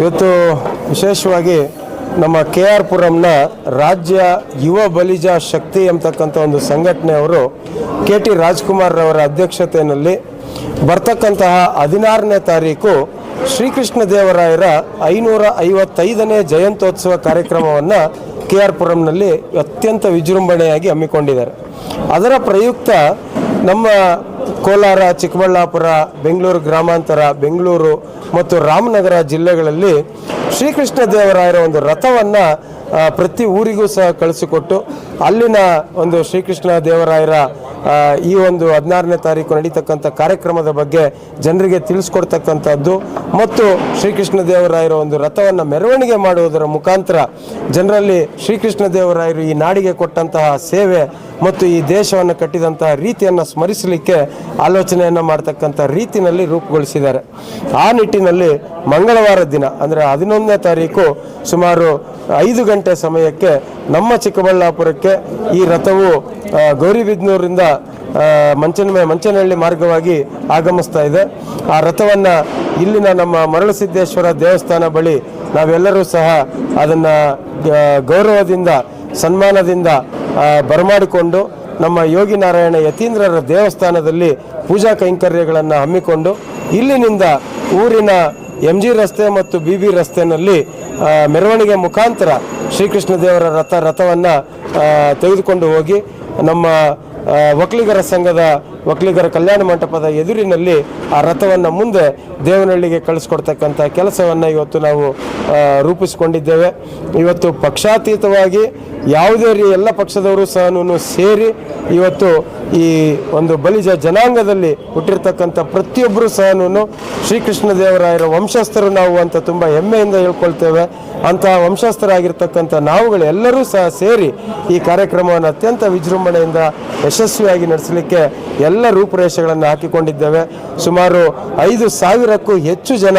ಇವತ್ತು ವಿಶೇಷವಾಗಿ ನಮ್ಮ ಕೆ ಆರ್ ಪುರಂನ ರಾಜ್ಯ ಯುವ ಬಲಿಜ ಶಕ್ತಿ ಎಂಬತಕ್ಕಂಥ ಒಂದು ಸಂಘಟನೆಯವರು ಕೆ ಟಿ ರಾಜ್ಕುಮಾರ್ ಅವರ ಅಧ್ಯಕ್ಷತೆಯಲ್ಲಿ ಬರ್ತಕ್ಕಂತಹ ಹದಿನಾರನೇ ತಾರೀಕು ಶ್ರೀಕೃಷ್ಣ ದೇವರಾಯರ ಐನೂರ ಐವತ್ತೈದನೇ ಜಯಂತ್ಯೋತ್ಸವ ಕಾರ್ಯಕ್ರಮವನ್ನು ಕೆ ಆರ್ ಪುರಂನಲ್ಲಿ ಅತ್ಯಂತ ವಿಜೃಂಭಣೆಯಾಗಿ ಹಮ್ಮಿಕೊಂಡಿದ್ದಾರೆ. ಅದರ ಪ್ರಯುಕ್ತ ನಮ್ಮ ಕೋಲಾರ, ಚಿಕ್ಕಬಳ್ಳಾಪುರ, ಬೆಂಗಳೂರು ಗ್ರಾಮಾಂತರ, ಬೆಂಗಳೂರು ಮತ್ತು ರಾಮನಗರ ಜಿಲ್ಲೆಗಳಲ್ಲಿ ಶ್ರೀಕೃಷ್ಣ ದೇವರಾಯರ ಒಂದು ರಥವನ್ನು ಪ್ರತಿ ಊರಿಗೂ ಸಹ ಕಳಿಸಿಕೊಟ್ಟು ಅಲ್ಲಿನ ಒಂದು ಶ್ರೀಕೃಷ್ಣ ದೇವರಾಯರ ಈ ಒಂದು ಹದಿನಾರನೇ ತಾರೀಕು ನಡೀತಕ್ಕಂಥ ಕಾರ್ಯಕ್ರಮದ ಬಗ್ಗೆ ಜನರಿಗೆ ತಿಳಿಸ್ಕೊಡ್ತಕ್ಕಂಥದ್ದು ಮತ್ತು ಶ್ರೀಕೃಷ್ಣ ದೇವರಾಯರ ಒಂದು ರಥವನ್ನು ಮೆರವಣಿಗೆ ಮಾಡುವುದರ ಮುಖಾಂತರ ಜನರಲ್ಲಿ ಶ್ರೀಕೃಷ್ಣ ದೇವರಾಯರು ಈ ನಾಡಿಗೆ ಕೊಟ್ಟಂತಹ ಸೇವೆ ಮತ್ತು ಈ ದೇಶವನ್ನು ಕಟ್ಟಿದಂತಹ ರೀತಿಯನ್ನು ಸ್ಮರಿಸಲಿಕ್ಕೆ ಆಲೋಚನೆಯನ್ನು ಮಾಡ್ತಕ್ಕಂಥ ರೀತಿಯಲ್ಲಿ ರೂಪುಗೊಳಿಸಿದ್ದಾರೆ. ಆ ನಿಟ್ಟಿನಲ್ಲಿ ಮಂಗಳವಾರ ದಿನ, ಅಂದರೆ ಹದಿನೊಂದನೇ ತಾರೀಕು ಸುಮಾರು ಐದು ಗಂಟೆ ಸಮಯಕ್ಕೆ ನಮ್ಮ ಚಿಕ್ಕಬಳ್ಳಾಪುರಕ್ಕೆ ಈ ರಥವು ಗೌರಿಬಿದ್ನೂರಿಂದ ಮಂಚನ ಮಂಚನಹಳ್ಳಿ ಮಾರ್ಗವಾಗಿ ಆಗಮಿಸ್ತಾ ಇದೆ. ಆ ರಥವನ್ನು ಇಲ್ಲಿನ ನಮ್ಮ ಮರಳಸಿದ್ದೇಶ್ವರ ದೇವಸ್ಥಾನ ಬಳಿ ನಾವೆಲ್ಲರೂ ಸಹ ಅದನ್ನು ಗೌರವದಿಂದ, ಸನ್ಮಾನದಿಂದ ಬರಮಾಡಿಕೊಂಡು ನಮ್ಮ ಯೋಗಿ ನಾರಾಯಣ ಯತೀಂದ್ರರ ದೇವಸ್ಥಾನದಲ್ಲಿ ಪೂಜಾ ಕೈಂಕರ್ಯಗಳನ್ನು ಹಮ್ಮಿಕೊಂಡು ಇಲ್ಲಿನಿಂದ ಊರಿನ ಎಂ ಜಿ ರಸ್ತೆ ಮತ್ತು ಬಿ ಬಿ ರಸ್ತೆಯಲ್ಲಿ ಮೆರವಣಿಗೆ ಮುಖಾಂತರ ಶ್ರೀಕೃಷ್ಣ ದೇವರ ರಥ, ರಥವನ್ನು ತೆಗೆದುಕೊಂಡು ಹೋಗಿ ನಮ್ಮ ಒಕ್ಕಲಿಗರ ಸಂಘದ ಒಕ್ಕಲಿಗರ ಕಲ್ಯಾಣ ಮಂಟಪದ ಎದುರಿನಲ್ಲಿ ಆ ರಥವನ್ನು ಮುಂದೆ ದೇವನಹಳ್ಳಿಗೆ ಕಳಿಸ್ಕೊಡ್ತಕ್ಕಂಥ ಕೆಲಸವನ್ನು ಇವತ್ತು ನಾವು ರೂಪಿಸಿಕೊಂಡಿದ್ದೇವೆ. ಇವತ್ತು ಪಕ್ಷಾತೀತವಾಗಿ ಯಾವುದೇ ರೀ ಎಲ್ಲ ಪಕ್ಷದವರು ಸಹ ಸೇರಿ ಇವತ್ತು ಈ ಒಂದು ಬಲಿಜ ಜನಾಂಗದಲ್ಲಿ ಹುಟ್ಟಿರ್ತಕ್ಕಂಥ ಪ್ರತಿಯೊಬ್ಬರು ಸಹ ಶ್ರೀಕೃಷ್ಣ ದೇವರಾಯರ ವಂಶಸ್ಥರು ನಾವು ಅಂತ ತುಂಬ ಹೆಮ್ಮೆಯಿಂದ ಹೇಳ್ಕೊಳ್ತೇವೆ. ಅಂತಹ ವಂಶಸ್ಥರಾಗಿರ್ತಕ್ಕಂಥ ನಾವುಗಳು ಎಲ್ಲರೂ ಸಹ ಸೇರಿ ಈ ಕಾರ್ಯಕ್ರಮವನ್ನು ಅತ್ಯಂತ ವಿಜೃಂಭಣೆಯಿಂದ ಯಶಸ್ವಿಯಾಗಿ ನಡೆಸಲಿಕ್ಕೆ ಎಲ್ಲ ರೂಪುರೇಷೆಗಳನ್ನು ಹಾಕಿಕೊಂಡಿದ್ದೇವೆ. ಸುಮಾರು ಐದು ಸಾವಿರಕ್ಕೂ ಹೆಚ್ಚು ಜನ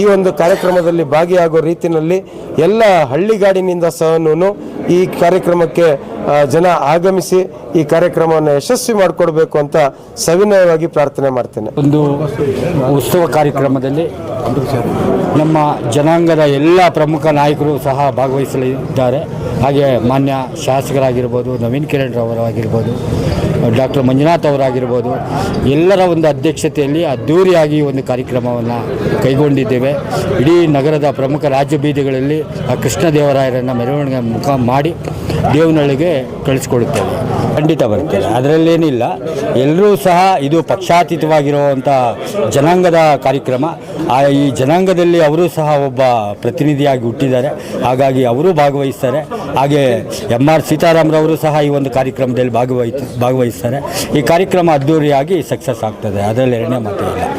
ಈ ಒಂದು ಕಾರ್ಯಕ್ರಮದಲ್ಲಿ ಭಾಗಿಯಾಗೋ ರೀತಿಯಲ್ಲಿ ಎಲ್ಲ ಹಳ್ಳಿಗಾಡಿನಿಂದ ಸಹ ಈ ಕಾರ್ಯಕ್ರಮಕ್ಕೆ ಜನ ಆಗಮಿಸಿ ಈ ಕಾರ್ಯಕ್ರಮವನ್ನು ಯಶಸ್ವಿ ಮಾಡಿಕೊಡ್ಬೇಕು ಅಂತ ಸವಿನಯವಾಗಿ ಪ್ರಾರ್ಥನೆ ಮಾಡ್ತೇನೆ. ಒಂದು ಉತ್ಸವ ಕಾರ್ಯಕ್ರಮದಲ್ಲಿ ನಮ್ಮ ಜನಾಂಗದ ಎಲ್ಲ ಪ್ರಮುಖ ನಾಯಕರು ಸಹ ಭಾಗವಹಿಸಲಿದ್ದಾರೆ. ಹಾಗೆ ಮಾನ್ಯ ಶಾಸಕರಾಗಿರ್ಬೋದು, ನವೀನ್ ಕಿರಣ್ ರವರಾಗಿರ್ಬೋದು, ಡಾಕ್ಟರ್ ಮಂಜುನಾಥ್ ಅವರಾಗಿರ್ಬೋದು, ಎಲ್ಲರ ಒಂದು ಅಧ್ಯಕ್ಷತೆಯಲ್ಲಿ ಅದ್ಧೂರಿಯಾಗಿ ಒಂದು ಕಾರ್ಯಕ್ರಮವನ್ನು ಕೈಗೊಂಡಿದ್ದೇವೆ. ಇಡೀ ನಗರದ ಪ್ರಮುಖ ರಾಜ್ಯ ಬೀದಿಗಳಲ್ಲಿ ಆ ಕೃಷ್ಣ ದೇವರಾಯರನ್ನು ಮೆರವಣಿಗೆ ಮುಖ ಮಾಡಿ ದೇವನಹಳ್ಳಿಗೆ ಕಳಿಸ್ಕೊಡುತ್ತೇವೆ. ಖಂಡಿತ ಬರ್ತೇವೆ ಅದರಲ್ಲೇನಿಲ್ಲ. ಎಲ್ಲರೂ ಸಹ ಇದು ಪಕ್ಷಾತೀತವಾಗಿರುವಂಥ ಜನಾಂಗದ ಕಾರ್ಯಕ್ರಮ. ಈ ಜನಾಂಗದಲ್ಲಿ ಅವರು ಸಹ ಒಬ್ಬ ಪ್ರತಿನಿಧಿಯಾಗಿ ಹುಟ್ಟಿದ್ದಾರೆ. ಹಾಗಾಗಿ ಅವರು ಭಾಗವಹಿಸ್ತಾರೆ. ಹಾಗೆ ಎಂ ಆರ್ ಸೀತಾರಾಮ್ರವರು ಸಹ ಈ ಒಂದು ಕಾರ್ಯಕ್ರಮದಲ್ಲಿ ಭಾಗವಹಿಸ್ ಭಾಗವಹಿಸ್ತಾರೆ. ಈ ಕಾರ್ಯಕ್ರಮ ಅದ್ಧೂರಿಯಾಗಿ ಸಕ್ಸಸ್ ಆಗ್ತದೆ. ಅದರಲ್ಲಿ ಎರಡನೇ ಮಾತು ಇಲ್ಲ.